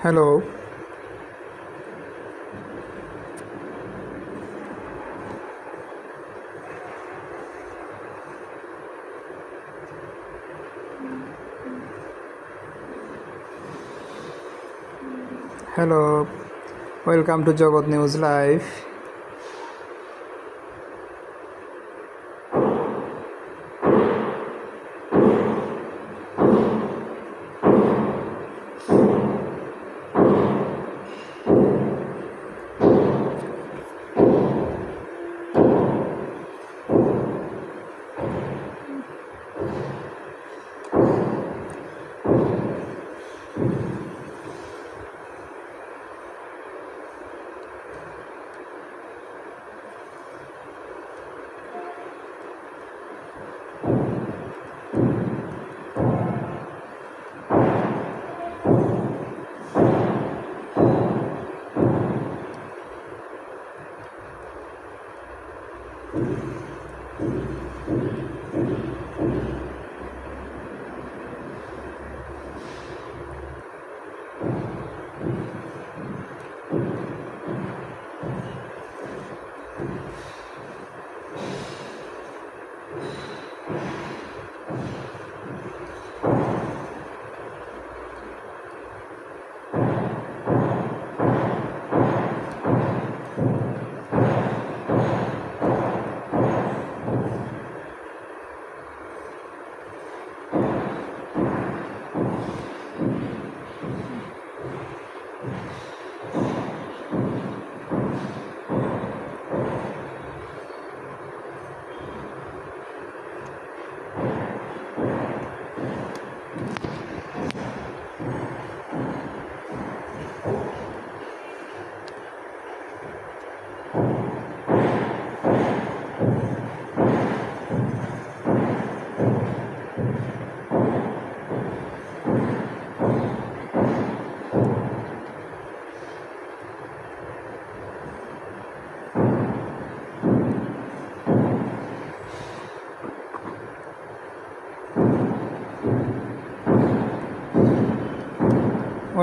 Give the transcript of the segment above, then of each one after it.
Hello hello welcome to Jagat news live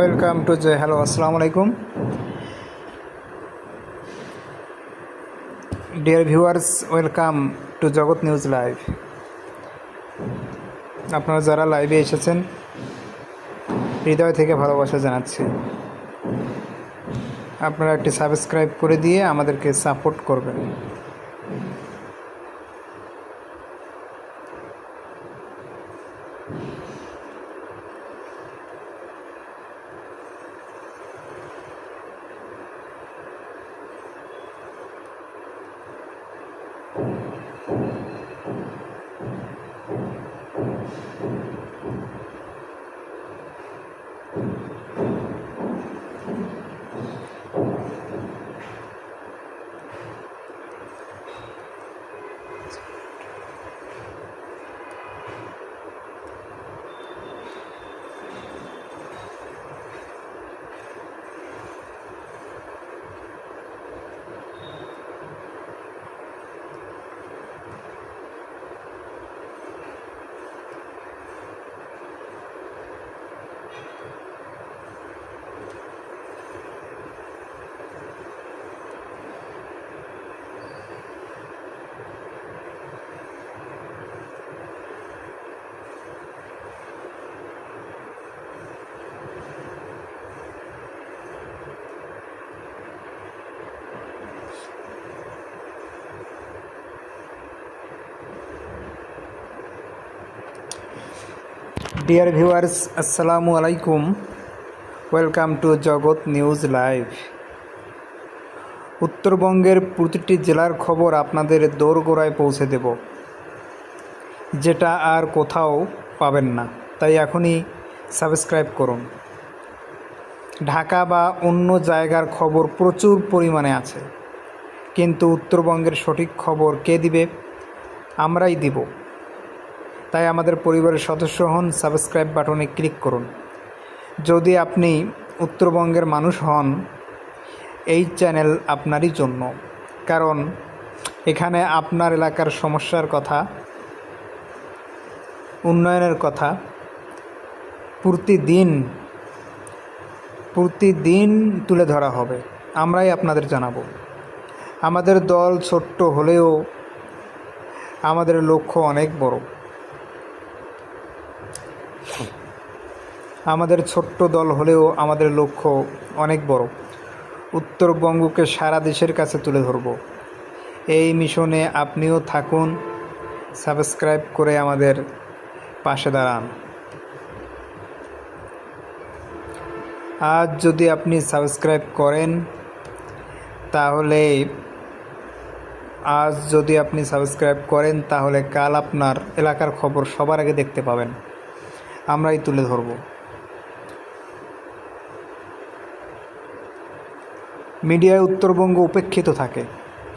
welcome to Joy hello আসসালামু আলাইকুম dear viewers welcome to Jagat news live আপনারা যারা লাইভে এসেছেন, হৃদয় থেকে ভালোবাসা জানাচ্ছি। আপনারা একটি সাবস্ক্রাইব করে দিয়ে আমাদেরকে সাপোর্ট করবেন। ডিয়ার ভিউয়ার্স আসসালামু আলাইকুম welcome to Jagat news live উত্তরবঙ্গের প্রতিটি জেলার খবর আপনাদের দোরগোড়ায় পৌঁছে দেব। যেটা আর কোথাও পাবেন না। তাই এখনই সাবস্ক্রাইব করুন। ঢাকা বা অন্য জায়গার খবর প্রচুর পরিমাণে আছে। কিন্তু উত্তরবঙ্গের সঠিক খবর কে দিবে? আমরাই দিব। তাই আমাদের পরিবারের সদস্য হন সাবস্ক্রাইব বাটনে ক্লিক করুন। যদি আপনি উত্তরবঙ্গের মানুষ হন, এই চ্যানেল আপনারই জন্য। কারণ এখানে আপনার এলাকার সমস্যার কথা, উন্নয়নের কথা, প্রতিদিন প্রতিদিন তুলে ধরা হবে। আমরাই আপনাদের জানাব। আমাদের দল ছোট্ট হলেও আমাদের লক্ষ্য অনেক বড়। আমাদের ছোট্ট দল হলেও আমাদের লক্ষ্য অনেক বড়। উত্তরবঙ্গকে সারা দেশের কাছে তুলে ধরব। এই মিশনে আপনিও থাকুন। সাবস্ক্রাইব করে আমাদের পাশে দাঁড়ান। আজ যদি আপনি সাবস্ক্রাইব করেন, তাহলে আজ যদি আপনি সাবস্ক্রাইব করেন, তাহলে কাল আপনার এলাকার খবর সবার আগে দেখতে পাবেন। আমরাই তুলে ধরব। মিডিয়ায় উত্তরবঙ্গ উপেক্ষিত থাকে।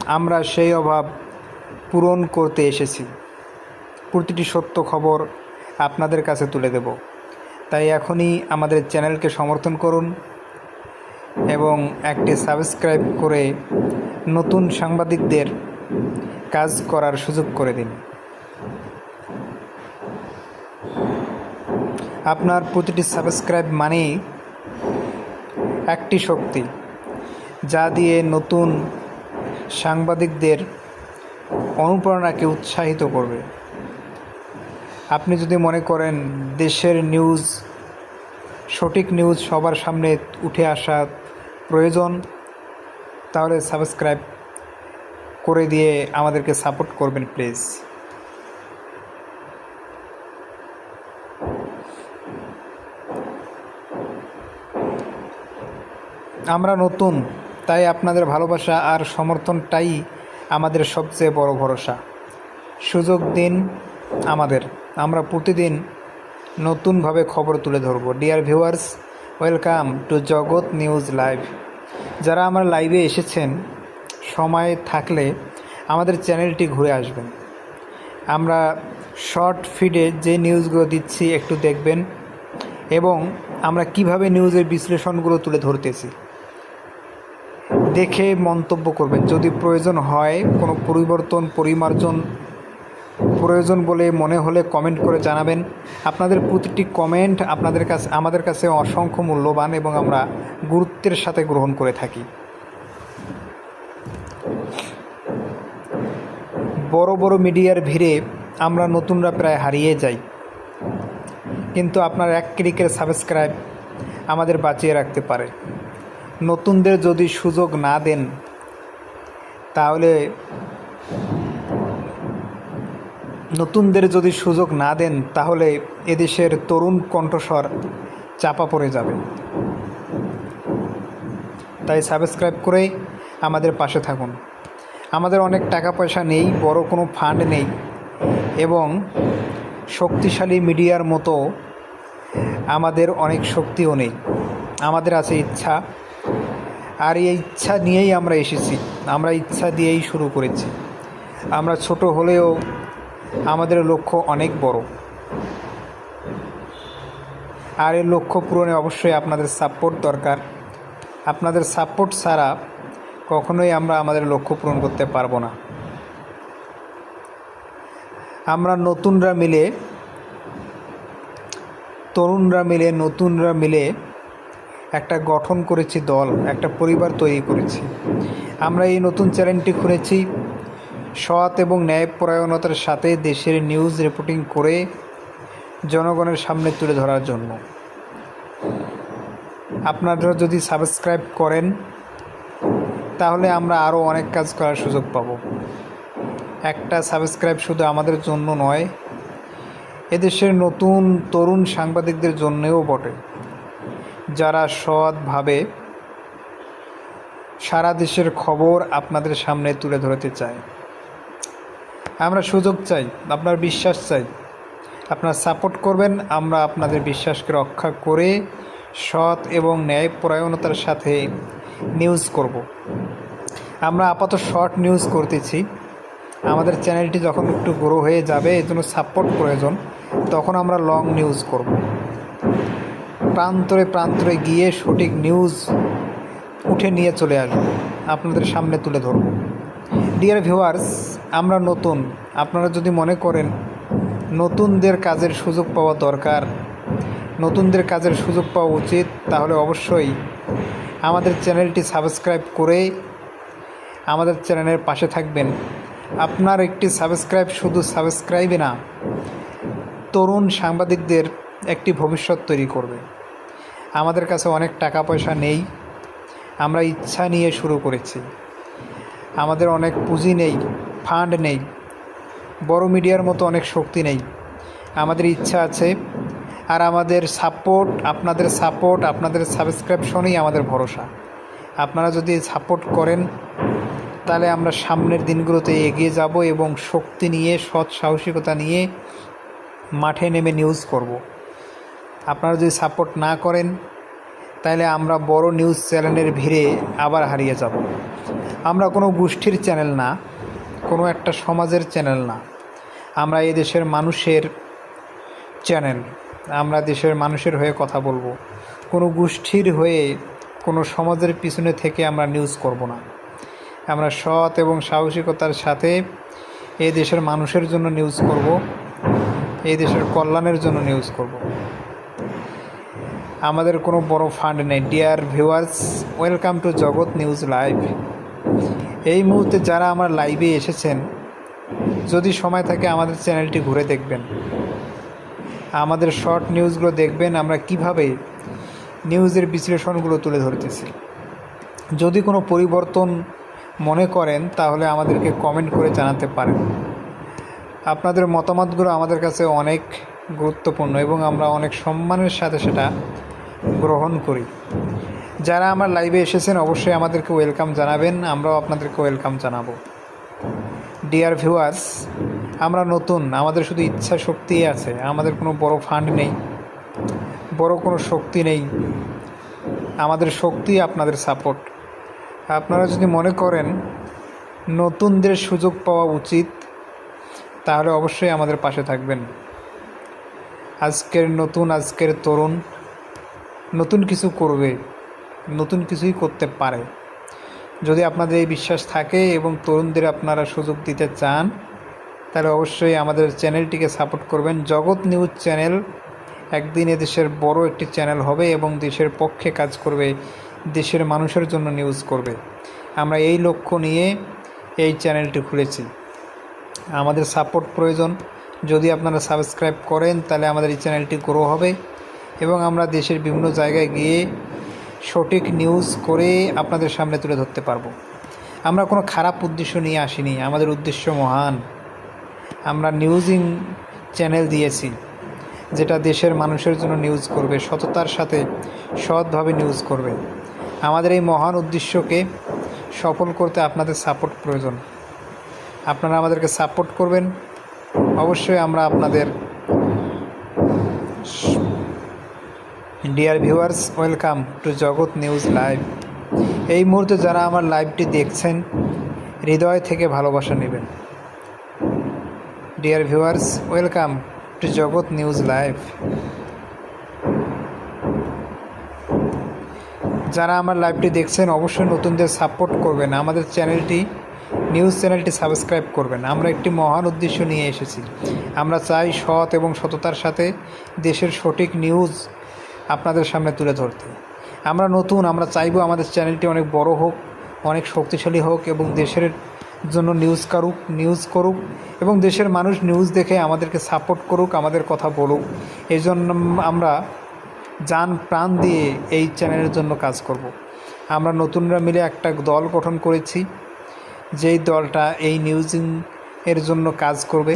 আমরা সেই অভাব পূরণ করতে এসেছি। প্রতিটি সত্য খবর আপনাদের কাছে তুলে দেব। তাই এখনই আমাদের চ্যানেলকে সমর্থন করুন এবং একটি সাবস্ক্রাইব করে নতুন সাংবাদিকদের কাজ করার সুযোগ করে দিন। আপনার প্রতিটি সাবস্ক্রাইব মানেই একটি শক্তি। যা দিয়ে নতুন সাংবাদিকদের অনুপ্রেরণাকে উৎসাহিত করবে। আপনি যদি মনে করেন দেশের নিউজ, সঠিক নিউজ সবার সামনে উঠে আসা প্রয়োজন, তাহলে সাবস্ক্রাইব করে দিয়ে আমাদেরকে সাপোর্ট করবেন, প্লিজ। আমরা নতুন তাই আপনাদের ভালোবাসা আর সমর্থনটাই আমাদের সবচেয়ে বড় ভরসা। সুযোগ দিন আমাদের। আমরা প্রতিদিন নতুনভাবে খবর তুলে ধরব। Dear viewers welcome to Jagat news live যারা আমার লাইভে এসেছেন, সময় থাকলে আমাদের চ্যানেলটি ঘুরে আসবেন। আমরা শর্ট ফিডে যে নিউজগুলো দিচ্ছি, একটু দেখবেন। এবং আমরা কীভাবে নিউজের বিশ্লেষণগুলো তুলে ধরতেছি। দেখে মন্তব্য করবেন। যদি প্রয়োজন হয়, কোনো পরিবর্তন, পরিমার্জন, প্রয়োজন বলে মনে হলে কমেন্ট করে জানাবেন। আপনাদের প্রতিটি কমেন্ট আপনাদের কাছে, আমাদের কাছে অসংখ্য মূল্যবান এবং আমরা গুরুত্বের সাথে গ্রহণ করে থাকি। বড় বড় মিডিয়ার ভিড়ে আমরা নতুনরা প্রায় হারিয়ে যাই। কিন্তু আপনার এক ক্লিকের সাবস্ক্রাইব আমাদের বাঁচিয়ে রাখতে পারে। নতুনদের যদি সুযোগ না দেন, তাহলে নতুনদের যদি সুযোগ না দেন, তাহলে এদেশের তরুণ কণ্ঠস্বর চাপা পড়ে যাবে। তাই সাবস্ক্রাইব করে আমাদের পাশে থাকুন। আমাদের অনেক টাকা পয়সা নেই, বড় কোনো ফান্ড নেই এবং শক্তিশালী মিডিয়ার মতো আমাদের অনেক শক্তিও নেই। আমাদের আছে ইচ্ছা আর এই ইচ্ছা নিয়েই আমরা এসেছি। আমরা ইচ্ছা দিয়েই শুরু করেছি। আমরা ছোট হলেও আমাদের লক্ষ্য অনেক বড়। আর এই লক্ষ্য পূরণে অবশ্যই আপনাদের সাপোর্ট দরকার। আপনাদের সাপোর্ট ছাড়া কখনোই আমরা আমাদের লক্ষ্য পূরণ করতে পারব না। আমরা নতুনরা মিলে, তরুণরা মিলে, নতুনরা মিলে একটা গঠন করেছি দল, একটা পরিবার তৈরি করেছি। আমরা এই নতুন চ্যানেলটি খুলেছি সৎ এবং ন্যায়পরায়ণতার সাথে দেশের নিউজ রিপোর্টিং করে জনগণের সামনে তুলে ধরার জন্য। আপনারা যদি সাবস্ক্রাইব করেন, তাহলে আমরা আরও অনেক কাজ করার সুযোগ পাব। একটা সাবস্ক্রাইব শুধু আমাদের জন্য নয়, এদেশের নতুন তরুণ সাংবাদিকদের জন্যেও বটে। যারা সৎভাবে সারা দেশের খবর আপনাদের সামনে তুলে ধরতে চায়। আমরা সুযোগ চাই, আপনার বিশ্বাস চাই, আপনার সাপোর্ট করবেন, আমরা আপনাদের বিশ্বাসকে রক্ষা করে সৎ এবং ন্যায়পরায়ণতার সাথে নিউজ করব। আমরা আপাতত শর্ট নিউজ করতেছি। আমাদের চ্যানেলটি যখন একটু গ্রো হয়ে যাবে এর জন্য সাপোর্ট প্রয়োজন, তখন আমরা লং নিউজ করব। প্রান্তরে প্রান্তরে গিয়ে সঠিক নিউজ উঠে নিয়ে চলে আসব। আপনাদের সামনে তুলে ধরব। ডিয়ার ভিউয়ার্স আমরা নতুন। আপনারা যদি মনে করেন নতুনদের কাজের সুযোগ পাওয়া দরকার, নতুনদের কাজের সুযোগ পাওয়া উচিত, তাহলে অবশ্যই আমাদের চ্যানেলটি সাবস্ক্রাইব করে আমাদের চ্যানেলের পাশে থাকবেন। আপনার একটি সাবস্ক্রাইব শুধু সাবস্ক্রাইবে না, তরুণ সাংবাদিকদের একটি ভবিষ্যৎ তৈরি করবে। আমাদের কাছে অনেক টাকা পয়সা নেই। আমরা ইচ্ছা নিয়ে শুরু করেছি। আমাদের অনেক পুঁজি নেই, ফান্ড নেই, বড় মিডিয়ার মতো অনেক শক্তি নেই। আমাদের ইচ্ছা আছে আর আমাদের সাপোর্ট, আপনাদের সাপোর্ট, আপনাদের সাবস্ক্রিপশনই আমাদের ভরসা। আপনারা যদি সাপোর্ট করেন, তাহলে আমরা সামনের দিনগুলোতে এগিয়ে যাব এবং শক্তি নিয়ে সৎ সাহসিকতা নিয়ে মাঠে নেমে নিউজ করব। আপনারা যদি সাপোর্ট না করেন তাহলে আমরা বড় নিউজ চ্যানেলের ভিড়ে আবার হারিয়ে যাব। আমরা কোনো গোষ্ঠীর চ্যানেল না, কোনো একটা সমাজের চ্যানেল না। আমরা এই দেশের মানুষের চ্যানেল আমরা দেশের মানুষের হয়ে কথা বলব। কোনো গোষ্ঠীর হয়ে কোনো সমাজের পিছনে থেকে আমরা নিউজ করব না। আমরা সৎ এবং সাহসিকতার সাথে এই দেশের মানুষের জন্য নিউজ করব, এই দেশের কল্যাণের জন্য নিউজ করব। আমাদের কোনো বড় ফান্ড নেই। Dear viewers welcome to Jagat news live এই মুহূর্তে যারা আমার লাইভে এসেছেন, যদি সময় থাকে আমাদের চ্যানেলটি ঘুরে দেখবেন। আমাদের শর্ট নিউজগুলো দেখবেন, আমরা কীভাবে নিউজের বিশ্লেষণগুলো তুলে ধরতেছি। যদি কোনো পরিবর্তন মনে করেন, তাহলে আমাদেরকে কমেন্ট করে জানাতে পারেন। আপনাদের মতামতগুলো আমাদের কাছে অনেক গুরুত্বপূর্ণ এবং আমরা অনেক সম্মানের সাথে সেটা গ্রহণ করি। যারা আমার লাইভে এসেছেন, অবশ্যই আমাদেরকে ওয়েলকাম জানাবেন। আমরাও আপনাদেরকে ওয়েলকাম জানাব। ডিয়ার ভিউয়ার্স আমরা নতুন, আমাদের শুধু ইচ্ছা শক্তি আছে, আমাদের কোনো বড় ফান্ড নেই, বড় কোনো শক্তি নেই। আমাদের শক্তি আপনাদের সাপোর্ট আপনারা যদি মনে করেন, নতুনদের সুযোগ পাওয়া উচিত, তাহলে অবশ্যই আমাদের পাশে থাকবেন। আজকের নতুন, আজকের তরুণ নতুন কিছু করবে, নতুন কিছুই করতে পারে। যদি আপনাদের এই বিশ্বাস থাকে এবং তরুণদের আপনারা সুযোগ দিতে চান, তাহলে অবশ্যই আমাদের চ্যানেলটিকে সাপোর্ট করবেন। জগৎ নিউজ চ্যানেল একদিন এদেশের বড় একটি চ্যানেল হবে এবং দেশের পক্ষে কাজ করবে, দেশের মানুষের জন্য নিউজ করবে। আমরা এই লক্ষ্য নিয়ে এই চ্যানেলটি খুলেছি। আমাদের সাপোর্ট প্রয়োজন। যদি আপনারা সাবস্ক্রাইব করেন, তাহলে আমাদের এই চ্যানেলটি গ্রো হবে। এবং আমরা দেশের বিভিন্ন জায়গায় গিয়ে সঠিক নিউজ করে আপনাদের সামনে তুলে ধরতে পারব। আমরা কোনো খারাপ উদ্দেশ্য নিয়ে আসিনি, আমাদের উদ্দেশ্য মহান। আমরা নিউজিং চ্যানেল দিয়েছি, যেটা দেশের মানুষের জন্য নিউজ করবে, সততার সাথে সৎভাবে নিউজ করবে। আমাদের এই মহান উদ্দেশ্যকে সফল করতে আপনাদের সাপোর্ট প্রয়োজন। আপনারা আমাদেরকে সাপোর্ট করবেন। অবশ্যই আমরা আপনাদের dear viewers welcome to Jagat news live এই মুহূর্তে যারা আমার লাইভটি দেখছেন, হৃদয় থেকে ভালোবাসা নেবেন। Dear viewers welcome to Jagat news live যারা আমার লাইভটি দেখছেন, অবশ্যই নতুনদের সাপোর্ট করবেন। আমাদের চ্যানেলটি নিউজ চ্যানেলটি সাবস্ক্রাইব করবেন। আমরা একটি মহান উদ্দেশ্য নিয়ে এসেছি। আমরা চাই সৎ এবং সততার সাথে দেশের সঠিক নিউজ আপনাদের সামনে তুলে ধরতে। আমরা নতুন, আমরা চাইব আমাদের চ্যানেলটি অনেক বড় হোক, অনেক শক্তিশালী হোক এবং দেশের জন্য নিউজ করুক নিউজ করুক এবং দেশের মানুষ নিউজ দেখে আমাদেরকে সাপোর্ট করুক, আমাদের কথা বলুক। এই জন্য আমরা যান প্রাণ দিয়ে এই চ্যানেলের জন্য কাজ করব। আমরা নতুনরা মিলে একটা দল গঠন করেছি, যেই দলটা এই নিউজিং এর জন্য কাজ করবে।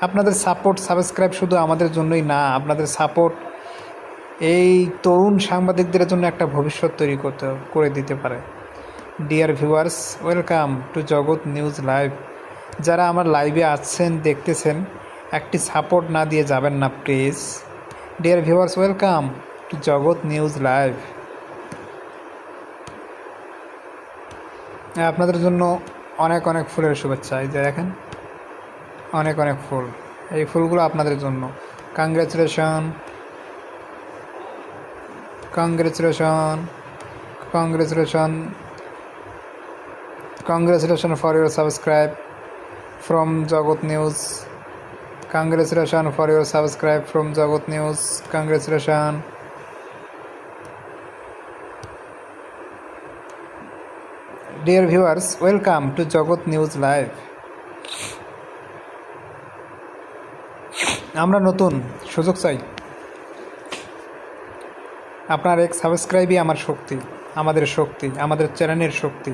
আপনাদের সাপোর্ট সাবস্ক্রাইব শুধু আমাদের জন্যই না, আপনাদের সাপোর্ট এই তরুণ সাংবাদিকদের জন্য একটা ভবিষ্যৎ তৈরি করতে, করে দিতে পারে। Dear viewers welcome to Jagat news live যারা আমার লাইভে আসছেন দেখতেছেন, একটি সাপোর্ট না দিয়ে যাবেন না please dear viewers welcome to Jagat news live আপনাদের জন্য অনেক অনেক ফুলের শুভেচ্ছা। এই যে দেখেন, অনেক অনেক ফুল। এই ফুলগুলো আপনাদের জন্য। Congratulation congratulation congratulation congratulation for your subscribe from Jagat news Congratulations for your subscribe from Jagat News. Congratulations. Dear viewers, welcome to Jagat News Live. আমরা নতুন সুযোগ চাই আপনার এক সাবস্ক্রাইবই আমার শক্তি, আমাদের শক্তি, আমাদের চ্যানেলের শক্তি।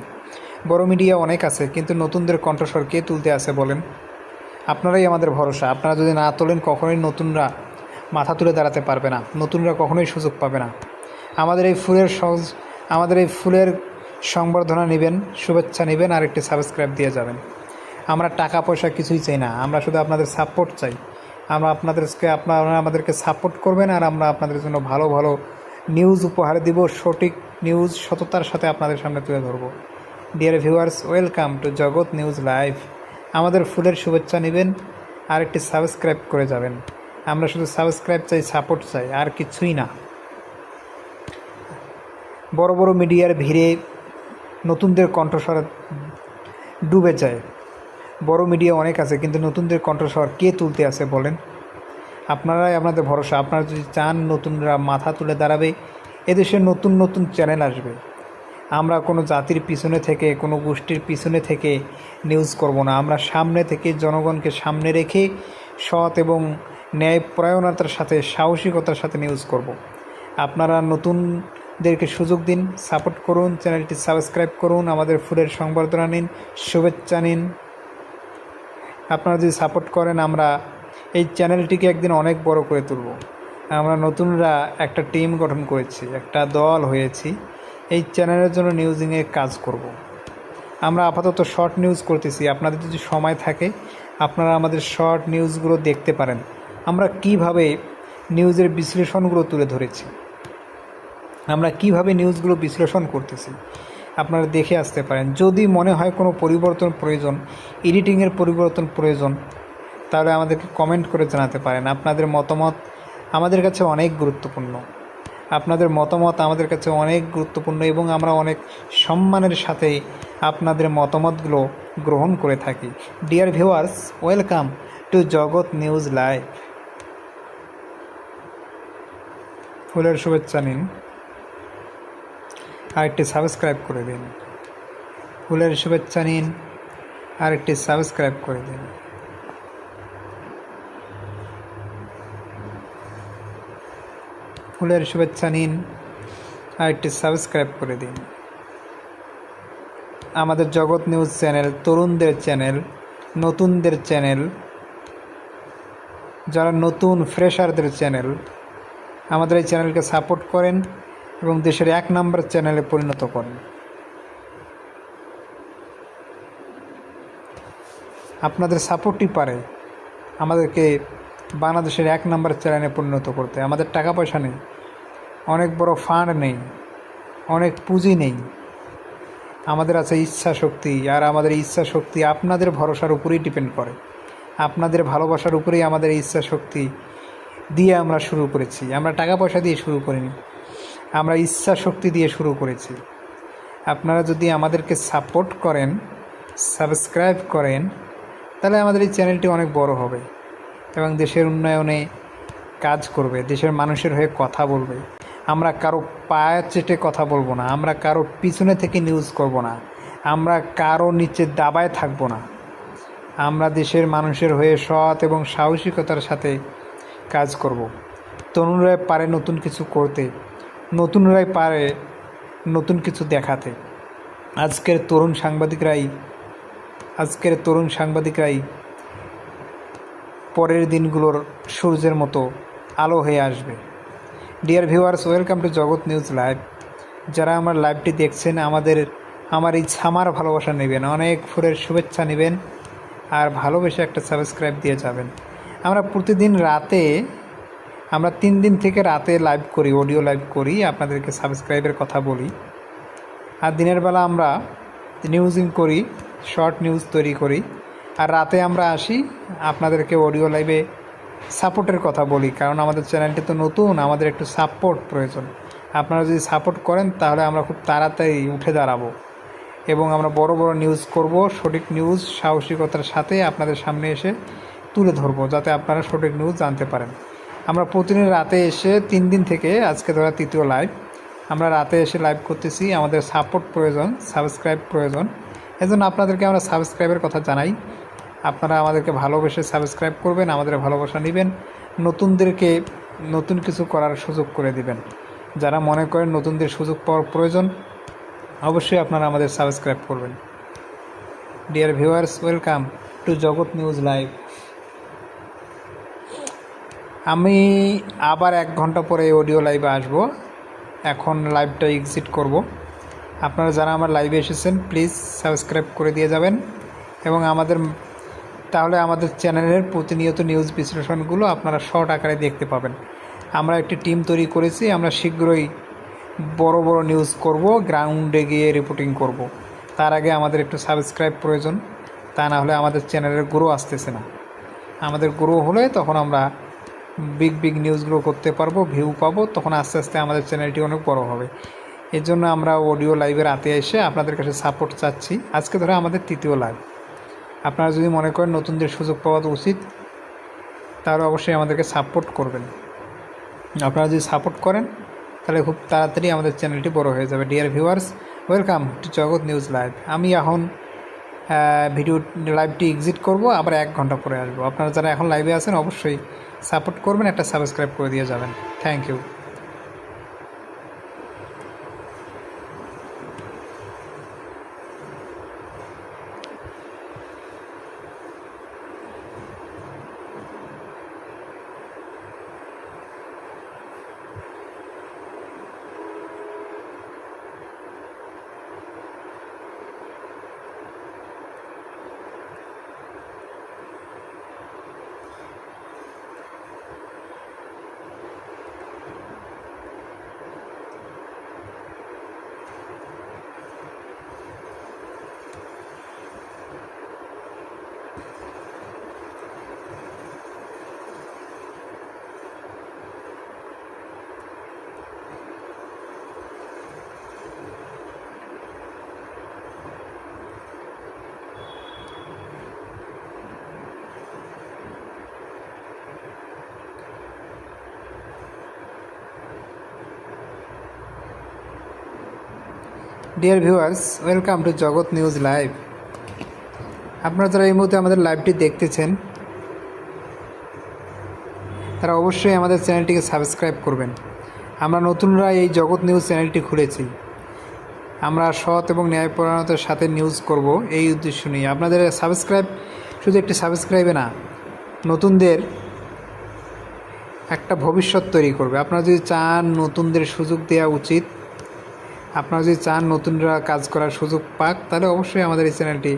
বড় মিডিয়া অনেক আছে, কিন্তু নতুনদের কণ্ঠস্বর কে তুলতে আছে বলেন? আপনারাই আমাদের ভরসা, আপনারা যদি না তোলেন, কখনোই নতুনরা মাথা তুলে দাঁড়াতে পারবে না, নতুনরা কখনোই সুযোগ পাবে না। আমাদের এই ফুলের সহজ, আমাদের এই ফুলের সংবর্ধনা নেবেন, শুভেচ্ছা নেবেন, আর একটি সাবস্ক্রাইব দিয়ে যাবেন। আমরা টাকা পয়সা কিছুই চাই না, আমরা শুধু আপনাদের সাপোর্ট চাই। আমরা আপনাদেরকে, আপনারা আমাদেরকে সাপোর্ট করবেন, আর আমরা আপনাদের জন্য ভালো ভালো নিউজ উপহার দিব, সঠিক নিউজ সততার সাথে আপনাদের সামনে তুলে ধরবো। Dear viewers welcome to Jagat news live আমাদের ফুলের শুভেচ্ছা নেবেন আর একটি সাবস্ক্রাইব করে যাবেন। আমরা শুধু সাবস্ক্রাইব চাই সাপোর্ট চাই, আর কিছুই না। বড় বড় মিডিয়ার ভিড়ে নতুনদের কণ্ঠস্বর ডুবে যায়। বড় মিডিয়া অনেক আছে, কিন্তু নতুনদের কণ্ঠস্বর কে তুলতে আছে বলেন? আপনারাই আপনাদের ভরসা। আপনারা যদি চান নতুনরা মাথা তুলে দাঁড়াবে, এদেশে নতুন নতুন চ্যানেল আসবে। আমরা কোনো জাতির পিছনে থেকে, কোনো গোষ্ঠীর পিছনে থেকে নিউজ করব না। আমরা সামনে থেকে জনগণকে সামনে রেখে সৎ এবং ন্যায়পরায়ণতার সাথে, সাহসিকতার সাথে নিউজ করব। আপনারা নতুনদেরকে সুযোগ দিন সাপোর্ট করুন, চ্যানেলটি সাবস্ক্রাইব করুন, আমাদের ফুলের সংবর্ধনা নিন, শুভেচ্ছা নিন। আপনারা যদি সাপোর্ট করেন, আমরা এই চ্যানেলটিকে একদিন অনেক বড় করে তুলব। আমরা নতুনরা একটা টিম গঠন করেছি, একটা দল হয়েছি। এই চ্যানেলের জন্য নিউজিংয়ে কাজ করব। আমরা আপাতত শর্ট নিউজ করতেছি। আপনাদের যদি সময় থাকে, আপনারা আমাদের শর্ট নিউজগুলো দেখতে পারেন। আমরা কীভাবে নিউজের বিশ্লেষণগুলো তুলে ধরেছি? আমরা কীভাবে নিউজগুলো বিশ্লেষণ করতেছি? আপনারা দেখে আসতে পারেন। যদি মনে হয় কোনো পরিবর্তন প্রয়োজন, এডিটিংয়ের পরিবর্তন প্রয়োজন তাহলে আমাদেরকে কমেন্ট করে জানাতে পারেন। আপনাদের মতামত আমাদের কাছে অনেক গুরুত্বপূর্ণ। আপনাদের মতামত আমাদের কাছে অনেক গুরুত্বপূর্ণ এবং আমরা অনেক সম্মানের সাথে আপনাদের মতামতগুলো গ্রহণ করে থাকি। Dear viewers welcome to Jagat news live ফুলের শুভেচ্ছা নিন। আর একটি সাবস্ক্রাইব করে দিন। ফুলের শুভেচ্ছা নিন। আর একটি সাবস্ক্রাইব করে দিন। ফুলের শুভেচ্ছা নিন আর একটি সাবস্ক্রাইব করে দিন। আমাদের জগৎ নিউজ চ্যানেল, তরুণদের চ্যানেল, নতুনদের চ্যানেল, যারা নতুন, ফ্রেশারদের চ্যানেল, আমাদের এই চ্যানেলকে সাপোর্ট করেন এবং দেশের এক নম্বর চ্যানেলে পরিণত করেন। আপনাদের সাপোর্টই পারে আমাদেরকে বাংলাদেশের এক নম্বর চ্যানেলে পরিণত করতে। আমাদের টাকা পয়সা নেই। অনেক বড় ফান্ড নেই। অনেক পুঁজি নেই। আমাদের আছে ইচ্ছা শক্তি আর আমাদের ইচ্ছা শক্তি আপনাদের ভরসার উপরেই ডিপেন্ড করে। আপনাদের ভালোবাসার উপরেই আমাদের ইচ্ছা শক্তি দিয়ে আমরা শুরু করেছি। আমরা টাকা পয়সা দিয়ে শুরু করিনি। আমরা ইচ্ছা শক্তি দিয়ে শুরু করেছি। আপনারা যদি আমাদেরকে সাপোর্ট করেন সাবস্ক্রাইব করেন, তাহলে আমাদের এই চ্যানেলটি অনেক বড় হবে। এবং দেশের উন্নয়নে কাজ করবে, দেশের মানুষের হয়ে কথা বলবে। আমরা কারও পায়ে চেটে কথা বলব না, আমরা কারও পিছনে থেকে নিউজ করব না, আমরা কারও নিচে দাবায় থাকব না। আমরা দেশের মানুষের হয়ে সৎ এবং সাহসিকতার সাথে কাজ করব। তরুণরাই পারে নতুন কিছু করতে, নতুনরাই পারে নতুন কিছু দেখাতে। আজকের তরুণ সাংবাদিকরাই, আজকের তরুণ সাংবাদিকরাই পরের দিনগুলোর সূর্যের মতো আলো হয়ে আসবে। Dear viewers welcome to Jagat news live যারা আমার লাইভটি দেখছেন, আমাদের, আমার এই ছামার ভালোবাসা নেবেন, অনেক ফুলের শুভেচ্ছা নেবেন আর ভালোবেসে একটা সাবস্ক্রাইব দিয়ে যাবেন। আমরা প্রতিদিন রাতে, আমরা তিন দিন থেকে রাতে লাইভ করি অডিও লাইভ করি, আপনাদেরকে সাবস্ক্রাইবের কথা বলি। আর দিনের বেলা আমরা নিউজিং করি শর্ট নিউজ তৈরি করি। আর রাতে আমরা আসি, আপনাদেরকে অডিও লাইভে সাপোর্টের কথা বলি, কারণ আমাদের চ্যানেলটি তো নতুন, আমাদের একটু সাপোর্ট প্রয়োজন। আপনারা যদি সাপোর্ট করেন, তাহলে আমরা খুব তাড়াতাড়ি উঠে দাঁড়াবো। এবং আমরা বড় বড় নিউজ করব, সঠিক নিউজ সাহসিকতার সাথে আপনাদের সামনে এসে তুলে ধরবো, যাতে আপনারা সঠিক নিউজ জানতে পারেন। আমরা প্রতিদিন রাতে এসে তিন দিন থেকে, আজকে ধরা তৃতীয় লাইভ আমরা রাতে এসে লাইভ করতেছি, আমাদের সাপোর্ট প্রয়োজন সাবস্ক্রাইব প্রয়োজন। এজন্য আপনাদেরকে আমরা সাবস্ক্রাইবের কথা জানাই। আপনারা আমাদেরকে ভালোবেসে সাবস্ক্রাইব করবেন, আমাদের ভালোবাসা নেবেন, নতুনদেরকে নতুন কিছু করার সুযোগ করে দিবেন। যারা মনে করেন নতুনদের সুযোগ পাওয়ার প্রয়োজন, অবশ্যই আপনারা আমাদের সাবস্ক্রাইব করবেন। Dear viewers welcome to Jagat news live আমি আবার এক ঘণ্টা পরে অডিও লাইভে আসব। এখন লাইভটা এক্সিট করব। আপনারা যারা আমার লাইভে এসেছেন প্লিজ সাবস্ক্রাইব করে দিয়ে যাবেন। এবং আমাদের তাহলে আমাদের চ্যানেলের প্রতিনিয়ত নিউজ বিশ্লেষণগুলো আপনারা শর্ট আকারে দেখতে পাবেন। আমরা একটি টিম তৈরি করেছি, আমরা শীঘ্রই বড় বড় নিউজ করব গ্রাউন্ডে গিয়ে রিপোর্টিং করব। তার আগে আমাদের একটু সাবস্ক্রাইব প্রয়োজন, তা না হলে আমাদের চ্যানেলের গ্রো আসতেছে না। আমাদের গ্রো হলে তখন আমরা বিগ বিগ নিউজগুলো করতে পারব ভিউ পাবো, তখন আস্তে আস্তে আমাদের চ্যানেলটি অনেক বড় হবে। এর জন্য আমরা অডিও লাইভে রাতে এসে আপনাদের কাছে সাপোর্ট চাচ্ছি। আজকে ধরে আমাদের তৃতীয় লাইভ আপনারা যদি মনে করেন নতুনদের সুযোগ পাওয়া উচিত তাহলে অবশ্যই আমাদেরকে সাপোর্ট করবেন। আপনারা যদি সাপোর্ট করেন, তাহলে খুব তাড়াতাড়ি আমাদের চ্যানেলটি বড় হয়ে যাবে। Dear viewers welcome to Jagat news live আমি এখন ভিডিও লাইভটি এক্সিট করব, আবার এক ঘণ্টা পরে আসব। আপনারা যারা এখন লাইভে আছেন, অবশ্যই সাপোর্ট করবেন, একটা সাবস্ক্রাইব করে দিয়ে যাবেন। Thank you dear viewers welcome to Jagat news live আপনারা যারা এই মুহূর্তে আমাদের লাইভটি দেখতেছেন, তারা অবশ্যই আমাদের চ্যানেলটিকে সাবস্ক্রাইব করবেন। আমরা নতুনরা এই জগৎ নিউজ চ্যানেলটি খুলেছি। আমরা সৎ এবং ন্যায়পরায়ণতার সাথে নিউজ করব এই উদ্দেশ্য নিয়ে। আপনাদের সাবস্ক্রাইব শুধু একটি সাবস্ক্রাইবে না, নতুনদের একটা ভবিষ্যৎ তৈরি করবে। আপনারা যদি চান নতুনদের সুযোগ দেওয়া উচিত আপনারা যদি চান নতুনরা কাজ করার সুযোগ পাক, তাহলে অবশ্যই আমাদের এই চ্যানেলটি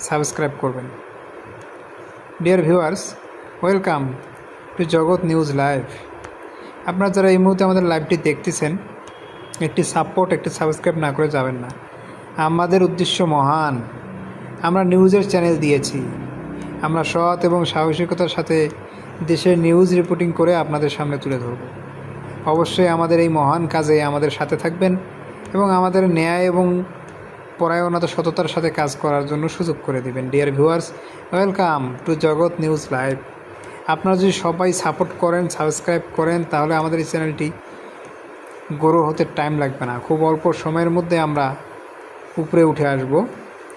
সাবস্ক্রাইব করবেন। Dear viewers welcome to Jagat news live আপনারা যারা এই মুহূর্তে আমাদের লাইভটি দেখতেছেন, একটি সাপোর্ট একটি সাবস্ক্রাইব না করে যাবেন না। আমাদের উদ্দেশ্য মহান। আমরা নিউজের চ্যানেল দিয়েছি। আমরা সৎ এবং সাহসিকতার সাথে দেশের নিউজ রিপোর্টিং করে আপনাদের সামনে তুলে ধরব। অবশ্যই আমাদের এই মহান কাজে আমাদের সাথে থাকবেন। এবং আমাদের ন্যায় এবং পরায়ণতা, সততার সাথে কাজ করার জন্য সুযোগ করে দেবেন। Dear viewers welcome to Jagat news live আপনারা যদি সবাই সাপোর্ট করেন সাবস্ক্রাইব করেন, তাহলে আমাদের এই চ্যানেলটি গরু হতে টাইম লাগবে না। খুব অল্প সময়ের মধ্যে আমরা উপরে উঠে আসব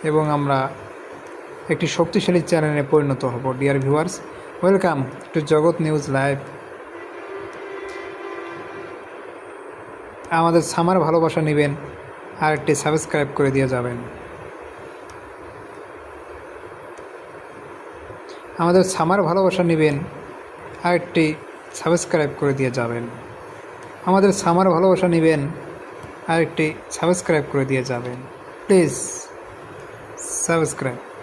এবং আমরা একটি শক্তিশালী চ্যানেলে পরিণত হব। Dear viewers welcome to Jagat news live আমাদের সামার ভালোবাসা নেবেন আর একটি সাবস্ক্রাইব করে দিয়ে যাবেন। আমাদের সামার ভালোবাসা নেবেন আর একটি সাবস্ক্রাইব করে দিয়ে যাবেন। আমাদের সামার ভালোবাসা নেবেন আর একটি সাবস্ক্রাইব করে দিয়ে যাবেন। Please subscribe.